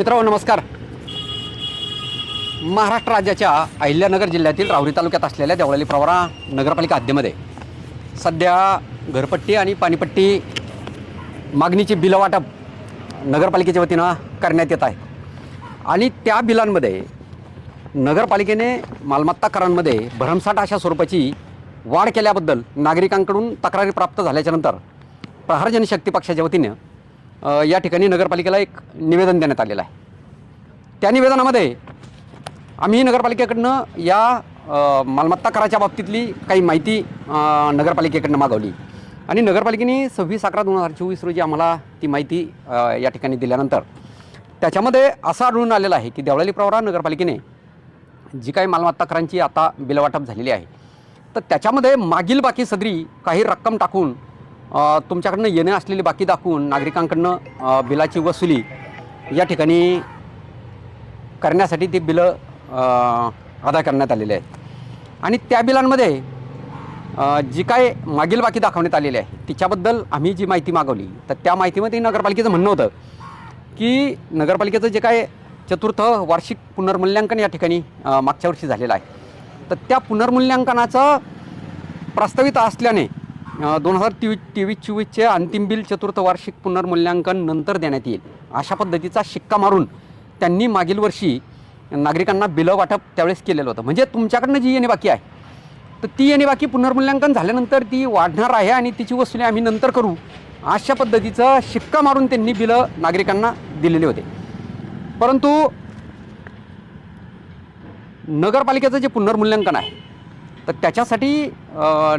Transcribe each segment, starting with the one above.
मित्रांनो नमस्कार. महाराष्ट्र राज्याच्या अहिल्यानगर जिल्ह्यातील राहुरी तालुक्यात असलेल्या देवळाली प्रवरा नगरपालिका हद्दीमध्ये सध्या घरपट्टी आणि पाणीपट्टी मागणीची बिलं वाटप नगरपालिकेच्या वतीनं करण्यात येत आहे. आणि त्या बिलांमध्ये नगरपालिकेने मालमत्ता करांमध्ये भरमसाठ अशा स्वरूपाची वाढ केल्याबद्दल नागरिकांकडून तक्रारी प्राप्त झाल्याच्यानंतर प्रहार जनशक्ती पक्षाच्या वतीनं या ठिकाणी नगरपालिकेला एक निवेदन देण्यात आलेलं आहे. त्या निवेदनामध्ये आम्ही नगरपालिकेकडनं या मालमत्ता कराच्या बाबतीतली काही माहिती नगरपालिकेकडनं मागवली. आणि नगरपालिकेने सव्वीस अकरा दोन हजार चोवीस रोजी आम्हाला ती माहिती या ठिकाणी दिल्यानंतर त्याच्यामध्ये असं आढळून आलेलं आहे की देवळाली प्रवरा नगरपालिकेने जी काही मालमत्ता करांची आता बिलवाटप झालेली आहे तर त्याच्यामध्ये मागील बाकी सदरी काही रक्कम टाकून तुमच्याकडनं येणे असलेली बाकी दाखवून नागरिकांकडनं बिलाची वसुली या ठिकाणी करण्यासाठी ती बिलं अदा करण्यात आलेली आहेत. आणि त्या बिलांमध्ये जी काय मागील बाकी दाखवण्यात आलेली आहे तिच्याबद्दल आम्ही जी माहिती मागवली तर त्या माहितीमध्ये नगरपालिकेचं म्हणणं होतं की नगरपालिकेचं जे काय चतुर्थ वार्षिक पुनर्मूल्यांकन या ठिकाणी मागच्या वर्षी झालेलं आहे. तर त्या पुनर्मूल्यांकनाचं प्रस्तावित असल्याने दोन हजार तेवीस तेवीस चोवीसचे अंतिम बिल चतुर्थ वार्षिक पुनर्मूल्यांकन नंतर देण्यात येईल. अशा पद्धतीचा शिक्का मारून त्यांनी मागील वर्षी नागरिकांना बिलं वाटप त्यावेळेस केलेलं होतं. म्हणजे तुमच्याकडनं जी येणे बाकी आहे तर ती येणे बाकी पुनर्मूल्यांकन झाल्यानंतर ती वाढणार आहे आणि तिची वसुली आम्ही नंतर करू अशा पद्धतीचं शिक्का मारून त्यांनी बिलं नागरिकांना दिलेले होते. परंतु नगरपालिकेचं जे पुनर्मूल्यांकन आहे तर त्याच्यासाठी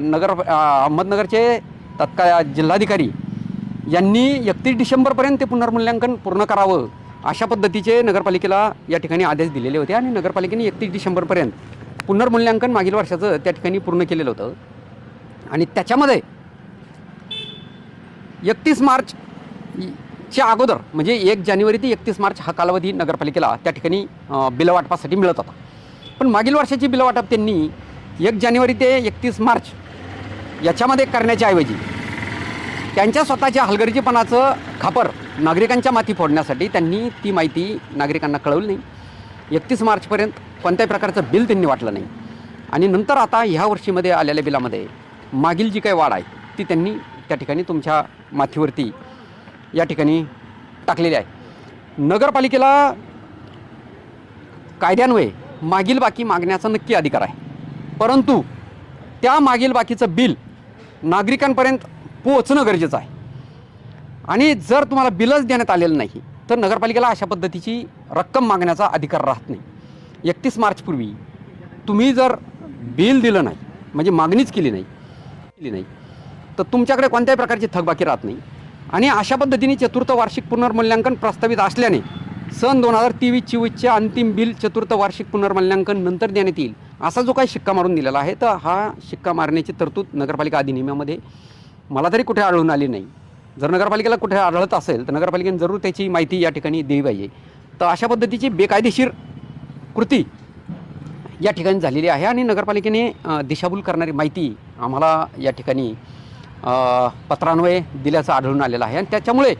नगर अहमदनगरचे तत्काळ जिल्हाधिकारी यांनी एकतीस डिसेंबरपर्यंत ते पुनर्मूल्यांकन पूर्ण करावं अशा पद्धतीचे नगरपालिकेला या ठिकाणी आदेश दिलेले होते आणि नगरपालिकेने एकतीस डिसेंबरपर्यंत पुनर्मूल्यांकन मागील वर्षाचं त्या ठिकाणी पूर्ण केलेलं होतं. आणि त्याच्यामध्ये एकतीस मार्च च्या अगोदर म्हणजे एक जानेवारी ते एकतीस मार्च हा कालावधी नगरपालिकेला त्या ठिकाणी बिलवाटपासाठी मिळत होता. पण मागील वर्षाची बिलं वाटप त्यांनी एक जानेवारी ते एकतीस मार्च याच्यामध्ये करण्याच्या ऐवजी त्यांच्या स्वतःच्या हलगर्जीपणाचं खापर नागरिकांच्या माती फोडण्यासाठी त्यांनी ती माहिती नागरिकांना कळवली नाही. एकतीस मार्चपर्यंत कोणत्याही प्रकारचं बिल त्यांनी वाटलं नाही. आणि नंतर आता ह्या वर्षीमध्ये आलेल्या बिलामध्ये मागील जी काही वाढ आहे ती त्यांनी त्या ठिकाणी तुमच्या माथीवरती या ठिकाणी टाकलेली आहे. नगरपालिकेला कायद्यान्वये मागील बाकी मागण्याचा नक्की अधिकार आहे. परंतु त्या मागील बाकीचं बिल नागरिकांपर्यंत पोहोचणं गरजेचं आहे. आणि जर तुम्हाला बिलच देण्यात आलेलं नाही तर नगरपालिकेला अशा पद्धतीची रक्कम मागण्याचा अधिकार राहत नाही. एकतीस मार्चपूर्वी तुम्ही जर बिल दिलं नाही म्हणजे मागणीच केली नाही केली नाही तर तुमच्याकडे कोणत्याही प्रकारची थकबाकी राहत नाही. आणि अशा पद्धतीने चतुर्थ वार्षिक पुनर्मूल्यांकन प्रस्तावित असल्याने सन दोन हजार तेवीस चोवीसचे अंतिम बिल चतुर्थ वार्षिक पुनर्मूल्यांकन नंतर देण्यात येईल. असा जो काही शिक्का मारून दिलेला आहे तर हा शिक्का मारण्याची तरतूद नगरपालिका अधिनियमामध्ये मला तरी कुठे आढळून आली नाही. जर नगरपालिकेला कुठे आढळत असेल तर नगरपालिकेने जरूर त्याची माहिती या ठिकाणी दिली पाहिजे. तर अशा पद्धतीची बेकायदेशीर कृती या ठिकाणी झालेली आहे आणि नगरपालिकेने दिशाभूल करणारी माहिती आम्हाला या ठिकाणी पत्रान्वये दिल्याचं आढळून आलेलं आहे. आणि त्याच्यामुळे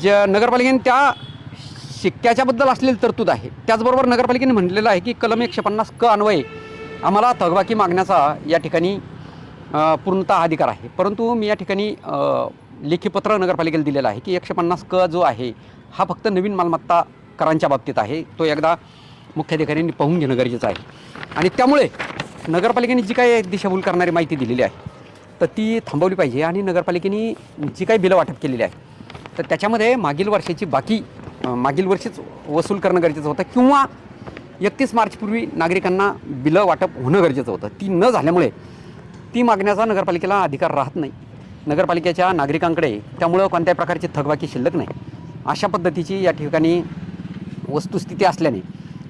ज्या नगरपालिकेने त्या शिक्क्याच्याबद्दल असलेली तरतूद आहे. त्याचबरोबर नगरपालिकेने म्हटलेलं आहे की कलम एकशे पन्नास क अन्वये आम्हाला थकबाकी मागण्याचा या ठिकाणी पूर्णतः अधिकार आहे. परंतु मी या ठिकाणी लेखीपत्र नगरपालिकेला दिलेलं आहे की एकशे पन्नास क जो आहे हा फक्त नवीन मालमत्ता करांच्या बाबतीत आहे. तो एकदा मुख्याधिकाऱ्यांनी पाहून घेणं गरजेचं आहे. आणि त्यामुळे नगरपालिकेने जी काही दिशाभूल करणारी माहिती दिलेली आहे तर ती थांबवली पाहिजे. आणि नगरपालिकेने जी काही बिलं वाटप केलेली आहे तर त्याच्यामध्ये मागील वर्षाची बाकी मागील वर्षीच वसूल करणं गरजेचं होतं किंवा एकतीस मार्चपूर्वी नागरिकांना बिलं वाटप होणं गरजेचं होतं. ती न झाल्यामुळे ती मागण्याचा नगरपालिकेला अधिकार राहत नाही. नगरपालिकेच्या नागरिकांकडे त्यामुळं कोणत्याही प्रकारची थकबाकी शिल्लक नाही. अशा पद्धतीची या ठिकाणी वस्तुस्थिती असल्याने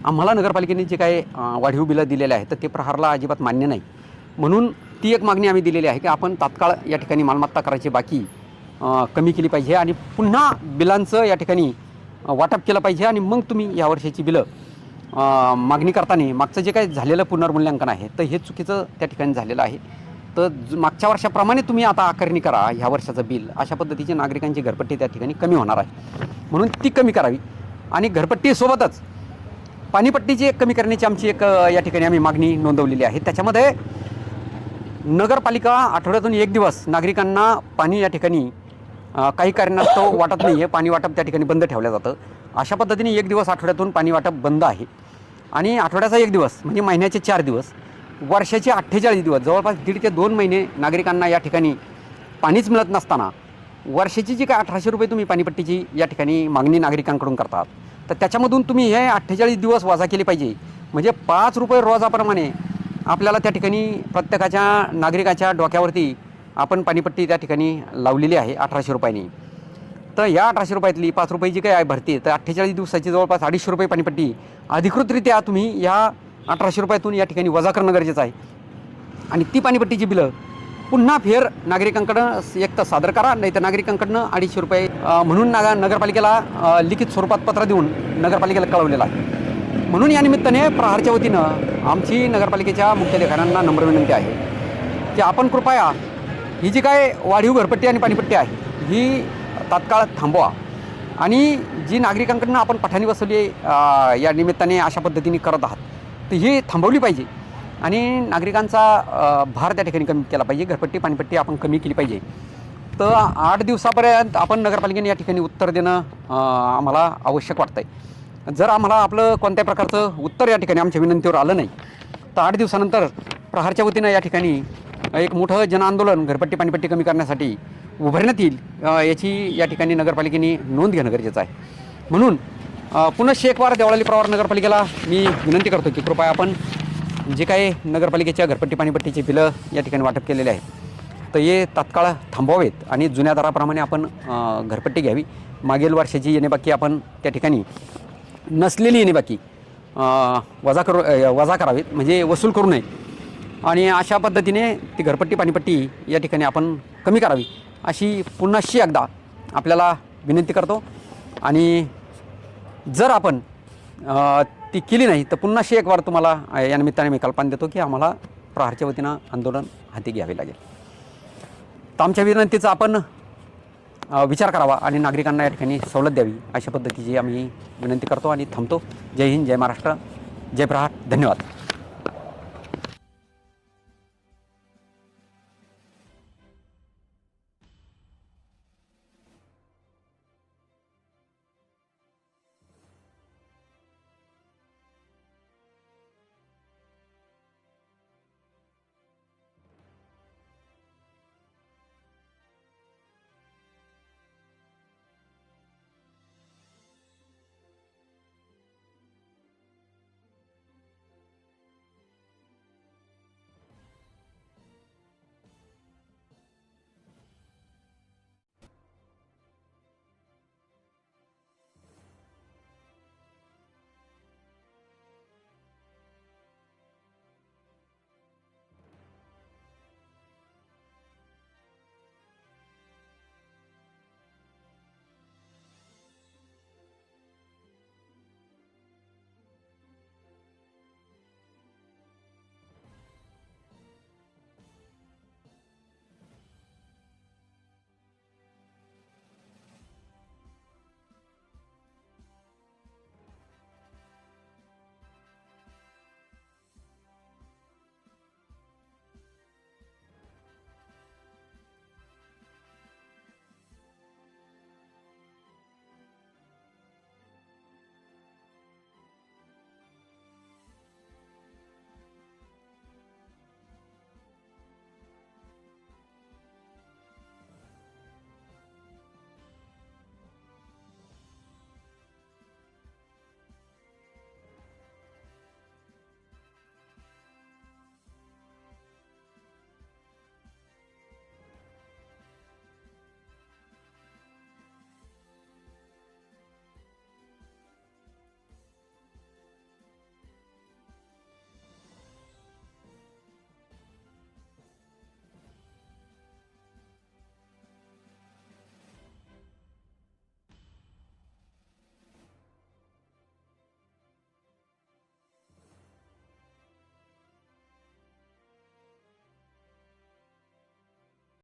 आम्हाला नगरपालिकेने जे काही वाढीव बिलं दिलेले आहे तर ते प्रहारला अजिबात मान्य नाही. म्हणून ती एक मागणी आम्ही दिलेली आहे की आपण तात्काळ या ठिकाणी मालमत्ता करायची बाकी कमी केली पाहिजे आणि पुन्हा बिलांचं या ठिकाणी वाटप केलं पाहिजे आणि मग तुम्ही या वर्षाची बिलं मागणी करताना मागचं जे काही झालेलं पुनर्मूल्यांकन आहे तर हे चुकीचं त्या ठिकाणी झालेलं आहे. तर मागच्या वर्षाप्रमाणे तुम्ही आता आकारणी करा ह्या वर्षाचं बिल. अशा पद्धतीची नागरिकांची घरपट्टी त्या ठिकाणी कमी होणार आहे. म्हणून ती कमी करावी. आणि घरपट्टीसोबतच पाणीपट्टीची एक कमी करण्याची आमची एक या ठिकाणी आम्ही मागणी नोंदवलेली आहे. त्याच्यामध्ये नगरपालिका आठवड्यातून एक दिवस नागरिकांना पाणी या ठिकाणी काही कारणास्तव वाटत नाही आहे पाणी वाटप त्या ठिकाणी बंद ठेवलं जातं. अशा पद्धतीने एक दिवस आठवड्यातून पाणी वाटप बंद आहे. आणि आठवड्याचा एक दिवस म्हणजे महिन्याचे चार दिवस वर्षाचे अठ्ठेचाळीस दिवस जवळपास दीड ते दोन महिने नागरिकांना या ठिकाणी पाणीच मिळत नसताना वर्षाची जी काय अठराशे रुपये तुम्ही पाणीपट्टीची या ठिकाणी मागणी नागरिकांकडून करतात तर त्याच्यामधून तुम्ही हे अठ्ठेचाळीस दिवस वजा केले पाहिजे. म्हणजे पाच रुपये रोजाप्रमाणे आपल्याला त्या ठिकाणी प्रत्येकाच्या नागरिकाच्या डोक्यावरती आपण पाणीपट्टी त्या ठिकाणी लावलेली आहे अठराशे रुपयांनी. तर या अठराशे रुपयातली पाच रुपये जी आहे भरती तर अठ्ठेचाळीस दिवसाची जवळपास अडीचशे रुपये पाणीपट्टी अधिकृतरित्या तुम्ही या अठराशे रुपयातून या ठिकाणी वजा करणं गरजेचं आहे. आणि ती पाणीपट्टीची बिलं पुन्हा फेर नागरिकांकडं एक तर सादर करा नाही तर नागरिकांकडनं अडीचशे रुपये म्हणून नागा नगरपालिकेला लिखित स्वरूपात पत्र देऊन नगरपालिकेला कळवलेलं आहे. म्हणून या निमित्ताने प्रहारच्या वतीनं आमची नगरपालिकेच्या मुख्याधिकाऱ्यांना नम्र विनंती आहे की आपण कृपया ही जी काय वाढीव घरपट्टी आणि पाणीपट्टी आहे ही तात्काळ थांबवा. आणि जी नागरिकांकडनं आपण पठाणी वसुली या निमित्ताने अशा पद्धतीने करत आहात तर ही थांबवली पाहिजे. आणि नागरिकांचा भार त्या ठिकाणी कमी केला पाहिजे. घरपट्टी पाणीपट्टी आपण कमी केली पाहिजे. तर आठ दिवसापर्यंत आपण नगरपालिकेने या ठिकाणी उत्तर देणं आम्हाला आवश्यक वाटतं आहे जर आम्हाला आपलं कोणत्याही प्रकारचं उत्तर या ठिकाणी आमच्या विनंतीवर आलं नाही तर आठ दिवसानंतर प्रहारच्या वतीनं या ठिकाणी एक मोठं जनआंदोलन घरपट्टी पाणीपट्टी कमी करण्यासाठी उभारण्यात येईल याची या ठिकाणी नगरपालिकेने नोंद घेणं गरजेचं आहे. म्हणून पुन्हा शेकवार देवळाली प्रवार नगरपालिकेला मी विनंती करतो की कृपया आपण जे काही नगरपालिकेच्या घरपट्टी पाणीपट्टीची बिलं या ठिकाणी वाटप केलेले आहे तर हे तात्काळ थांबवावेत आणि जुन्या दराप्रमाणे आपण घरपट्टी घ्यावी. मागील वर्षाची येणेबाकी आपण त्या ठिकाणी नसलेली येणेबाकी वजा करू वजा करावीत म्हणजे वसूल करू नये. आणि अशा पद्धतीने ती घरपट्टी पाणीपट्टी या ठिकाणी आपण कमी करावी अशी पुन्हाशी एकदा आपल्याला विनंती करतो. आणि जर आपण ती केली नाही तर पुन्हाशी एक वार तुम्हाला या निमित्ताने मी कल्पना देतो की आम्हाला प्रहारच्या वतीनं आंदोलन हाती घ्यावे लागेल. तर आमच्या विनंतीचा आपण विचार करावा आणि नागरिकांना या ठिकाणी सवलत द्यावी अशा पद्धतीची आम्ही विनंती करतो आणि थांबतो. जय हिंद जय महाराष्ट्र जय प्रहार. धन्यवाद.